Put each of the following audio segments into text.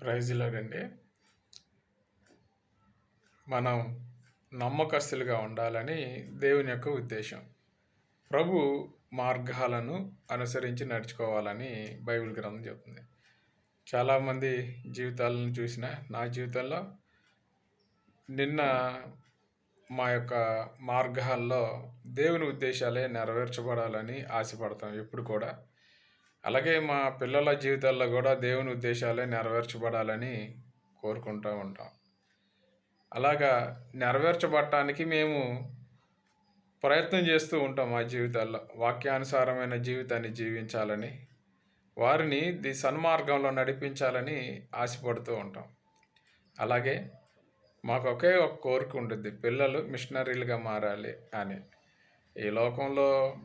ప్రైజ్లాడండి. మనం నమ్మకస్తులుగా ఉండాలని దేవుని యొక్క ఉద్దేశం. ప్రభు మార్గాలను అనుసరించి నడుచుకోవాలని బైబిల్ గ్రంథం చెప్తుంది. చాలామంది జీవితాలను చూసిన నా జీవితంలో నిన్న మా యొక్క మార్గాల్లో దేవుని ఉద్దేశాలే నెరవేర్చబడాలని ఆశపడతాం ఎప్పుడు కూడా. అలాగే మా పిల్లల జీవితాల్లో కూడా దేవుని ఉద్దేశాలే నెరవేర్చబడాలని కోరుకుంటూ ఉంటాం. అలాగా నెరవేర్చబడటానికి మేము ప్రయత్నం చేస్తూ ఉంటాం మా జీవితాల్లో వాక్యానుసారమైన జీవితాన్ని జీవించాలని వారిని ది సన్మార్గంలో నడిపించాలని ఆశపడుతూ ఉంటాం. అలాగే మాకు ఒకే ఒక కోరిక ఉంటుంది పిల్లలు మిషనరీలుగా మారాలి అని. ఈ లోకంలో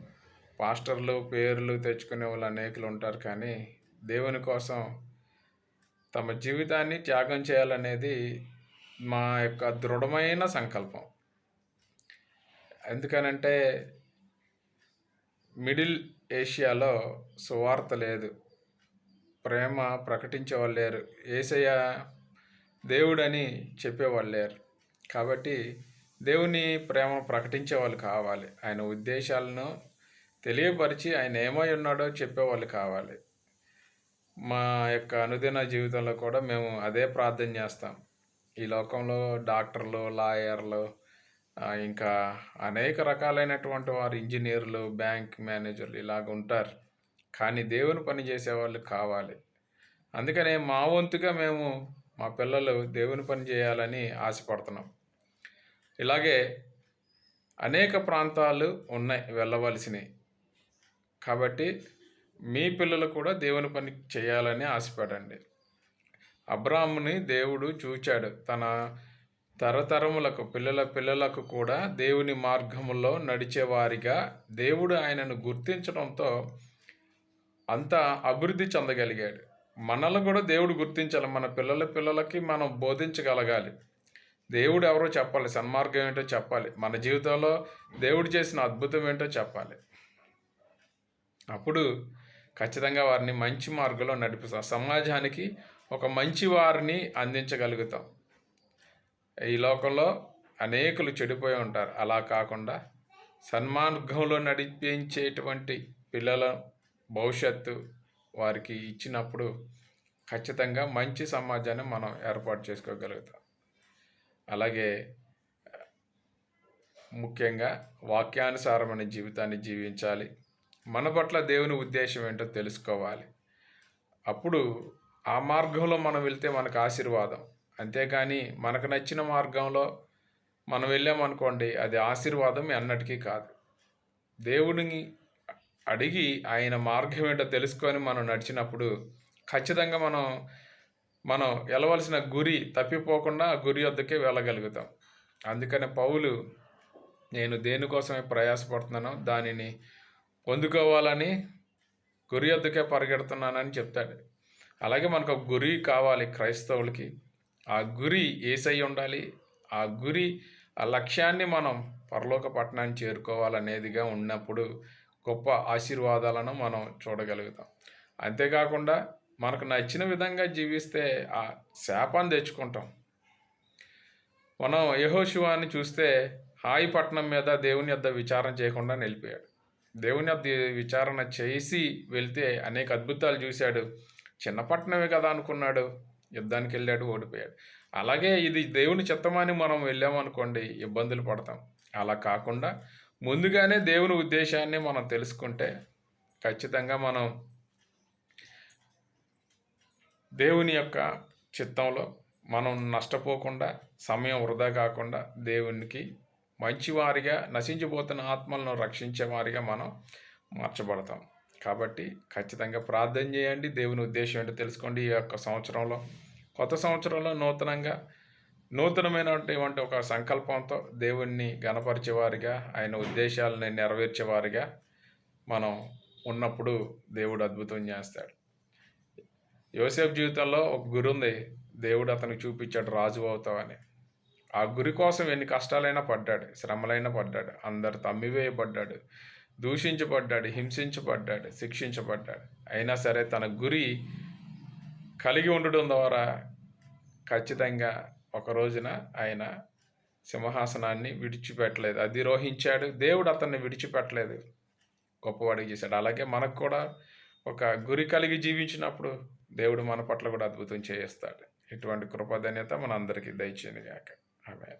పాస్టర్లు పేర్లు తెచ్చుకునే వాళ్ళు అనేకులు ఉంటారు కానీ దేవుని కోసం తమ జీవితాన్ని త్యాగం చేయాలనేది మా యొక్క దృఢమైన సంకల్పం. ఎందుకనంటే మిడిల్ ఏషియాలో సువార్త లేదు. ప్రేమ ప్రకటించేవాళ్ళు లేరు. ఏసయ్య దేవుడని చెప్పేవాళ్ళు లేరు. కాబట్టి దేవుని ప్రేమ ప్రకటించే వాళ్ళు కావాలి. ఆయన ఉద్దేశాలను తెలియపరిచి ఆయన ఏమై ఉన్నాడో చెప్పేవాళ్ళు కావాలి. మా యొక్క అనుదిన జీవితంలో కూడా మేము అదే ప్రార్థన చేస్తాం. ఈ లోకంలో డాక్టర్లు లాయర్లు ఇంకా అనేక రకాలైనటువంటి వారు ఇంజనీర్లు బ్యాంక్ మేనేజర్లు ఇలాగ ఉంటారు. కానీ దేవుని పని చేసేవాళ్ళు కావాలి. అందుకనే మా వంతుగా మేము మా పిల్లలు దేవుని పని చేయాలని ఆశపడుతున్నాం. ఇలాగే అనేక ప్రాంతాలు ఉన్నాయి వెళ్ళవలసినవి. కాబట్టి మీ పిల్లలు కూడా దేవుని పని చేయాలని ఆశపడండి. అబ్రాహ్ముని దేవుడు చూచాడు. తన తరతరములకు పిల్లల పిల్లలకు కూడా దేవుని మార్గములో నడిచేవారిగా దేవుడు ఆయనను గుర్తించడంతో అంత అభివృద్ధి చెందగలిగాడు. మనల్ని కూడా దేవుడు గుర్తించాలి. మన పిల్లల పిల్లలకి మనం బోధించగలగాలి. దేవుడు ఎవరో చెప్పాలి. సన్మార్గం ఏంటో చెప్పాలి. మన జీవితంలో దేవుడు చేసిన అద్భుతం ఏంటో చెప్పాలి. అప్పుడు ఖచ్చితంగా వారిని మంచి మార్గంలో నడిపిస్తాం. సమాజానికి ఒక మంచి వారిని అందించగలుగుతాం. ఈ లోకంలో అనేకులు చెడిపోయి ఉంటారు. అలా కాకుండా సన్మార్గంలో నడిపించేటువంటి పిల్లల భవిష్యత్తు వారికి ఇచ్చినప్పుడు ఖచ్చితంగా మంచి సమాజాన్ని మనం ఏర్పాటు చేసుకోగలుగుతాం. అలాగే ముఖ్యంగా వాక్యానుసారమైన జీవితాన్ని జీవించాలి. మన పట్ల దేవుని ఉద్దేశం ఏంటో తెలుసుకోవాలి. అప్పుడు ఆ మార్గంలో మనం వెళ్తే మనకు ఆశీర్వాదం. అంతేకాని మనకు నచ్చిన మార్గంలో మనం వెళ్ళామనుకోండి అది ఆశీర్వాదం అన్నటికీ కాదు. దేవుడిని అడిగి ఆయన మార్గం ఏంటో తెలుసుకొని మనం నడిచినప్పుడు ఖచ్చితంగా మనం మనం వెళ్ళవలసిన గురి తప్పిపోకుండా ఆ గురి వద్దకే వెళ్ళగలుగుతాం. అందుకనే పౌలు నేను దేనికోసమే ప్రయాసపడుతున్నానో దానిని పొందుకోవాలని గురి వద్దకే పరిగెడుతున్నానని చెప్తాడు. అలాగే మనకు ఒక గురి కావాలి క్రైస్తవులకి. ఆ గురి ఏసై ఉండాలి. ఆ గురి ఆ లక్ష్యాన్ని మనం పరలోక పట్టణాన్ని చేరుకోవాలనేదిగా ఉన్నప్పుడు గొప్ప ఆశీర్వాదాలను మనం చూడగలుగుతాం. అంతేకాకుండా మనకు నచ్చిన విధంగా జీవిస్తే ఆ శాపాన్ని తెచ్చుకుంటాం. మనం యహోశివాన్ని చూస్తే హాయి పట్టణం మీద దేవుని యొద్ద విచారం చేయకుండా నిలిపోయాడు దేవుని విచారణ చేసి వెళ్తే అనేక అద్భుతాలు చూశాడు. చిన్నపట్నమే కదా అనుకున్నాడు. యుద్ధానికి వెళ్ళాడు ఓడిపోయాడు. అలాగే ఇది దేవుని చిత్తమని మనం వెళ్ళామనుకోండి ఇబ్బందులు పడతాం. అలా కాకుండా ముందుగానే దేవుని ఉద్దేశాన్ని మనం తెలుసుకుంటే ఖచ్చితంగా మనం దేవుని యొక్క చిత్తంలో మనం నష్టపోకుండా సమయం వృధా కాకుండా దేవునికి మంచివారిగా నశించిపోతున్న ఆత్మలను రక్షించే వారిగా మనం మార్చబడతాం. కాబట్టి ఖచ్చితంగా ప్రార్థన చేయండి. దేవుని ఉద్దేశం ఏంటో తెలుసుకోండి ఈ యొక్క సంవత్సరంలో. కొత్త సంవత్సరంలో నూతనంగా నూతనమైనటువంటి ఒక సంకల్పంతో దేవుణ్ణి గణపరిచేవారిగా ఆయన ఉద్దేశాలని నెరవేర్చేవారిగా మనం ఉన్నప్పుడు దేవుడు అద్భుతం చేస్తాడు. యోసేఫ్ జీవితంలో ఒక గురు ఉంది దేవుడు అతనికి చూపించాడు రాజు అవుతావని. ఆ గురి కోసం ఎన్ని కష్టాలైనా పడ్డాడు శ్రమలైనా పడ్డాడు అందరు తమ్మివేయబడ్డాడు దూషించబడ్డాడు హింసించబడ్డాడు శిక్షించబడ్డాడు. అయినా సరే తన గురి కలిగి ఉండడం ద్వారా ఖచ్చితంగా ఒక రోజున ఆయన సింహాసనాన్ని విడిచిపెట్టలేదు. అధిరోహించాడు దేవుడు అతన్ని విడిచిపెట్టలేదు. గొప్పవాడికి చేశాడు. అలాగే మనకు కూడా ఒక గురి కలిగి జీవించినప్పుడు దేవుడు మన పట్ల కూడా అద్భుతం చేయిస్తాడు ఇటువంటి కృపధన్యత మన అందరికీ దయచేయను గాక All right.